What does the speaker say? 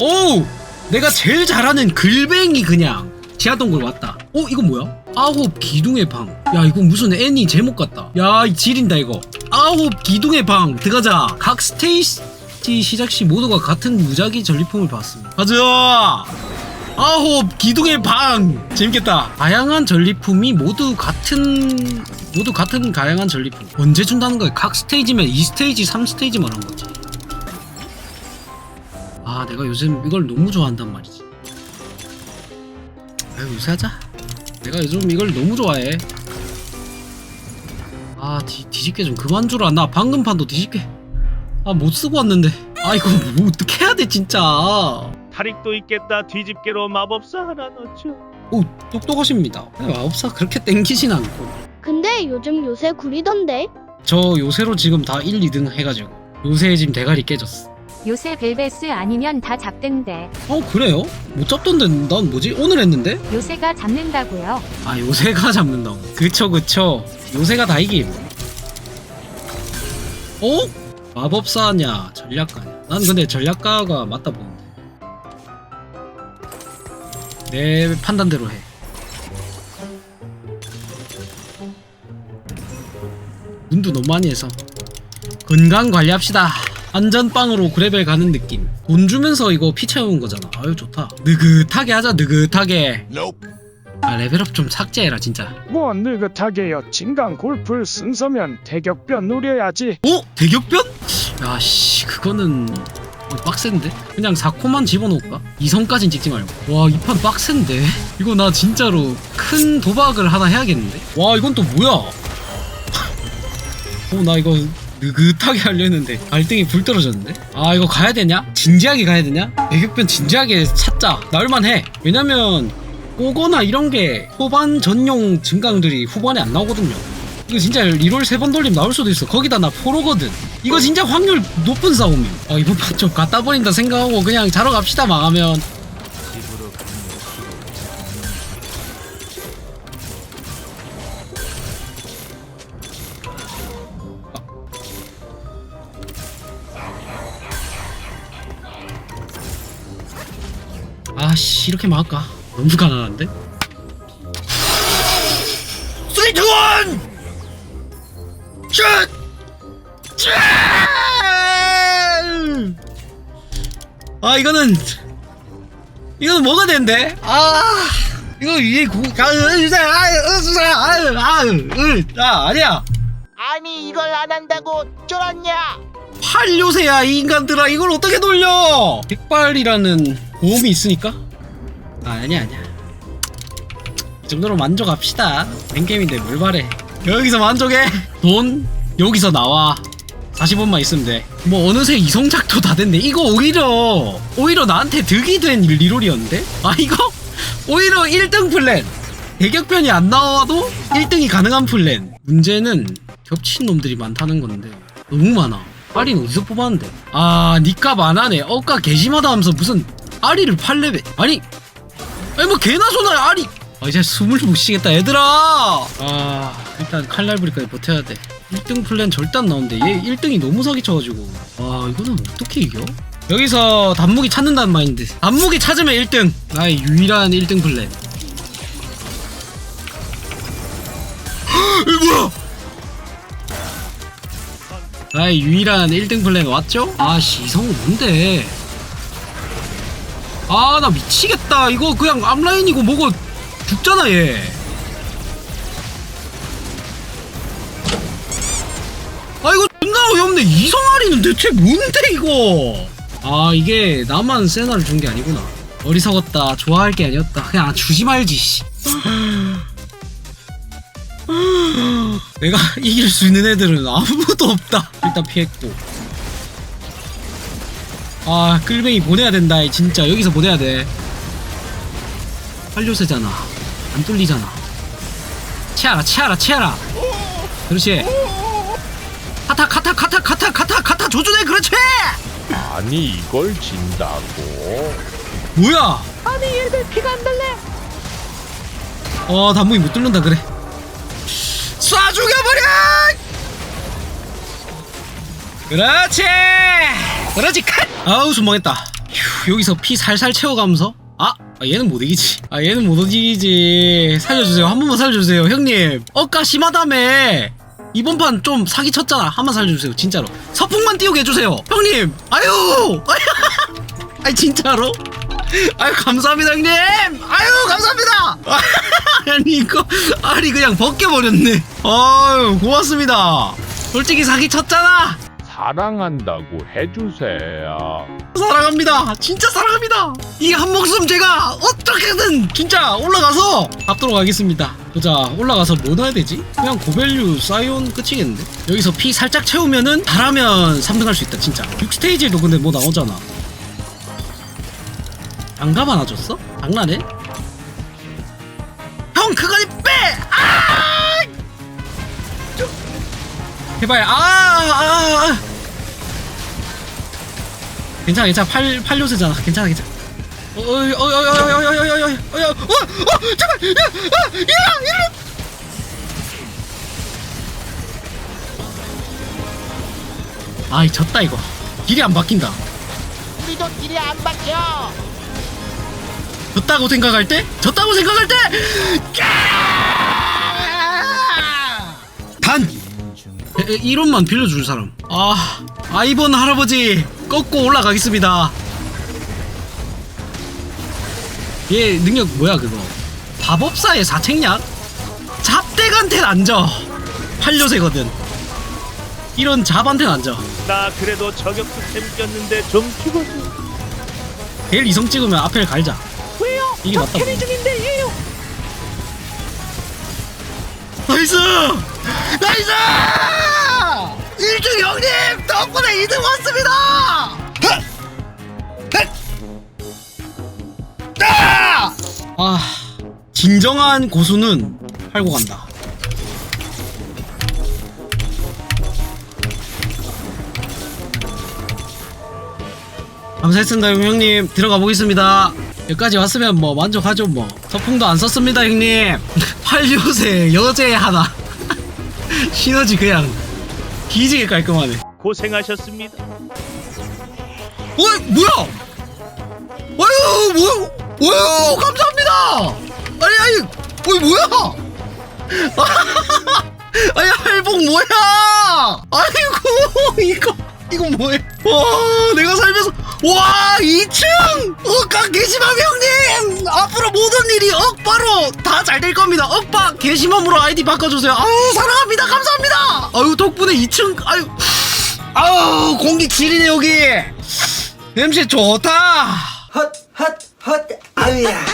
오! 내가 제일 잘하는 글뱅이 그냥. 지하동굴 왔다. 어 이건 뭐야? 아홉 기둥의 방 야 이거 무슨 애니 제목 같다. 야이 지린다 이거. 아홉 기둥의 방. 들어가자. 각 스테이지 시작 시 모두가 같은 무작위 전리품을 받습니다. 가자! 아홉 기둥의 방. 재밌겠다. 다양한 전리품이 모두 같은 모두 같은 다양한 전리품. 언제 준다는 거야? 각 스테이지면 2스테이지 3스테이지 말한 거지 아 내가 요즘 이걸 너무 좋아한단 말이지. 아유 요새 하자. 내가 요즘 이걸 너무 좋아해. 아 뒤, 뒤집게 좀 그만 주라. 나 방금 판도 뒤집게. 아 못 쓰고 왔는데. 아 이거 뭐 어떻게 해야 돼 진짜. 탈익도 있겠다. 뒤집개로 마법사 하나 넣죠. 오 똑똑하십니다. 마법사 그렇게 땡기진 않고. 근데 요즘 요새 구리던데? 저 요새로 지금 다 1, 2등 해가지고. 요새 지금 대가리 깨졌어 요새 벨베스 아니면 다 잡던데 어 그래요? 못 잡던데 난 뭐지? 오늘 했는데? 요새가 잡는다고요. 아 요새가 잡는다고 그쵸 그쵸 요새가 다 이김 어? 마법사냐 전략가냐 난 근데 전략가가 맞다 보는데 내 판단대로 해 운도 너무 많이 해서 건강 관리합시다 안전빵으로 그레벨 가는 느낌 돈 주면서 이거 피 채우는 거잖아 아유 좋다 느긋하게 하자 느긋하게 아 레벨업 좀 삭제해라 진짜 뭐 느긋하게요 진강 골프 순서면 대격변 노려야지 어? 대격변? 야씨 그거는 어, 빡센데? 그냥 4코만 집어넣을까? 2성까진 찍지 말고 와 이 판 빡센데? 이거 나 진짜로 큰 도박을 하나 해야겠는데? 와 이건 또 뭐야? 어나 이거 느긋하게 하려 했는데 갈등이 불 떨어졌는데? 아 이거 가야 되냐? 진지하게 가야 되냐? 대격변 진지하게 찾자 나올만해 왜냐면 오거나 이런 게 후반 전용 증강들이 후반에 안 나오거든요 이거 진짜 리롤 세번 돌림 나올 수도 있어. 거기다 나 포로거든. 이거 진짜 확률 높은 싸움이야. 아 이번 판 좀 갖다 버린다 생각하고 그냥 자러 갑시다 망하면. 아씨 이렇게 막을까? 너무 가난한데? 스위트 원! 슛! 슛! 아 이거는 이거는 뭐가 된대? 아 이거 위에 고 가, 으, 아, 으, 아, 아, 으, 아, 아니야. 아니 이걸 안 한다고 쫄았냐? 팔 요새야 이 인간들아 이걸 어떻게 돌려? 백발이라는 보험이 있으니까? 아, 아니야 아니야. 이 정도로 만족합시다. 엔게임인데 뭘 바래? 여기서 만족해. 돈 여기서 나와. 40원만 있으면 돼. 뭐 어느새 이성작도 다 됐네. 이거 오히려 오히려 나한테 득이 된 리롤이었는데? 아 이거 오히려 1등 플랜. 대격변이 안 나와도 1등이 가능한 플랜. 문제는 겹친 놈들이 많다는 건데 너무 많아. 아리는 어디서 뽑았는데? 아, 니값 안 하네. 어까 개심하다 하면서 무슨 아리를 8레벨. 아니, 아니 뭐 개나 소나 아리. 아, 이제 숨을 못 쉬겠다, 얘들아. 아, 일단 칼날부리까지 버텨야 돼. 1등 플랜 안 나오는데 얘 1등이 너무 사기쳐가지고. 와, 이거는 어떻게 이겨? 여기서 단무기 찾는다는 마인드. 단무기 찾으면 1등. 나의 유일한 1등 플랜. 이 뭐야? 나의 유일한 1등 플랜 왔죠? 아, 시성 뭔데? 아, 나 미치겠다. 이거 그냥 앞라인이고 뭐고 죽잖아, 얘. 아, 이거 존나 어이없네. 이성아리는 대체 뭔데, 이거? 아, 이게 나만 세나를 준 게 아니구나. 어리석었다. 좋아할 게 아니었다. 그냥 주지 말지, 씨. 내가 이길 수 있는 애들은 아무도 없다. 일단 피했고. 아, 끌뱅이 보내야 된다. 이 진짜 여기서 보내야 돼. 활료세잖아. 안 뚫리잖아. 치아라, 치아라, 치아라. 그렇지. 카타, 카타, 카타, 카타, 카타, 카타 조준해. 그렇지. 아니 이걸 진다고? 뭐야? 아니 얘들 피가 안 달래. 어, 단무기 못 뚫는다 그래. 쏴 죽여버려! 그렇지! 그렇지, 컷! 아우, 손망했다. 여기서 피 살살 채워가면서? 아, 아, 얘는 못 이기지. 아 얘는 못 이기지. 살려주세요. 한 번만 살려주세요 형님. 억까 심하다며. 이번 판 좀 사기 쳤잖아. 한 번 살려주세요 진짜로. 서풍만 띄우게 해주세요 형님. 아유! 아이 진짜로? 아유 감사합니다 형님. 아유 감사합니다. 아니 이거 아니 그냥 벗겨버렸네. 아유 고맙습니다. 솔직히 사기 쳤잖아 사랑한다고 해주세요. 사랑합니다 진짜 사랑합니다 이 한 목숨 제가 어떻게든 진짜 올라가서 잡도록 하겠습니다 보자 올라가서 뭐 넣어야 되지? 그냥 고밸류 사이온 끝이겠는데 여기서 피 살짝 채우면은 잘하면 3등 할 수 있다 진짜 6스테이지도 근데 뭐 나오잖아 장갑 하나 줬어? 장난해? 제발 아! 아! 아! 괜찮아 괜찮아 팔 팔요새잖아 괜찮아 괜찮아 어이 어이 어이 어이 어이 어이 어이 어이 어이 어, 어 제발 야, 아, 이리 이리 아이 졌다 이거 길이 안 바뀐다 우리도 길이 안 박혀. 졌다고 생각할 때 졌다고 생각할 때 단! 에, 에, 이론만 빌려줄 사람 아 아이번 할아버지 꺾고 올라가겠습니다 얘 능력 뭐야 그거 밥업사의 사책약? 잡대한텐 앉아 팔려세거든 이런 잡한텐 앉아 나 그래도 저격수 템 꼈는데 좀 죽어줘. 제일 이성 찍으면 앞에 갈자 왜요? 이게 맞다고. 캐리 중인데 예요. 나이스! 나이스! 일중 형님 덕분에 2등 왔습니다! 아! 아, 진정한 고수는 팔고 간다. 감사했습니다 형님. 들어가 보겠습니다. 여기까지 왔으면 뭐 만족하죠 뭐. 서풍도 안 썼습니다 형님. 팔요새 여제 하나. 시너지 그냥 기지개 깔끔하네. 고생하셨습니다. 어 뭐야? 아유 뭐야? 뭐야? 감사합니다! 아니 아니 어이 뭐야? 아니 할복 뭐야? 아이고 이거 이거 뭐야? 와 내가 살면서 와 2층 억박 게시맘 형님 앞으로 모든 일이 억바로 다 잘 될 겁니다 억박 게시맘으로 아이디 바꿔주세요 아유 사랑합니다 감사합니다 아유 덕분에 2층 아유 아우 공기 지리네 여기 냄새 좋다 헛 헛 헛아야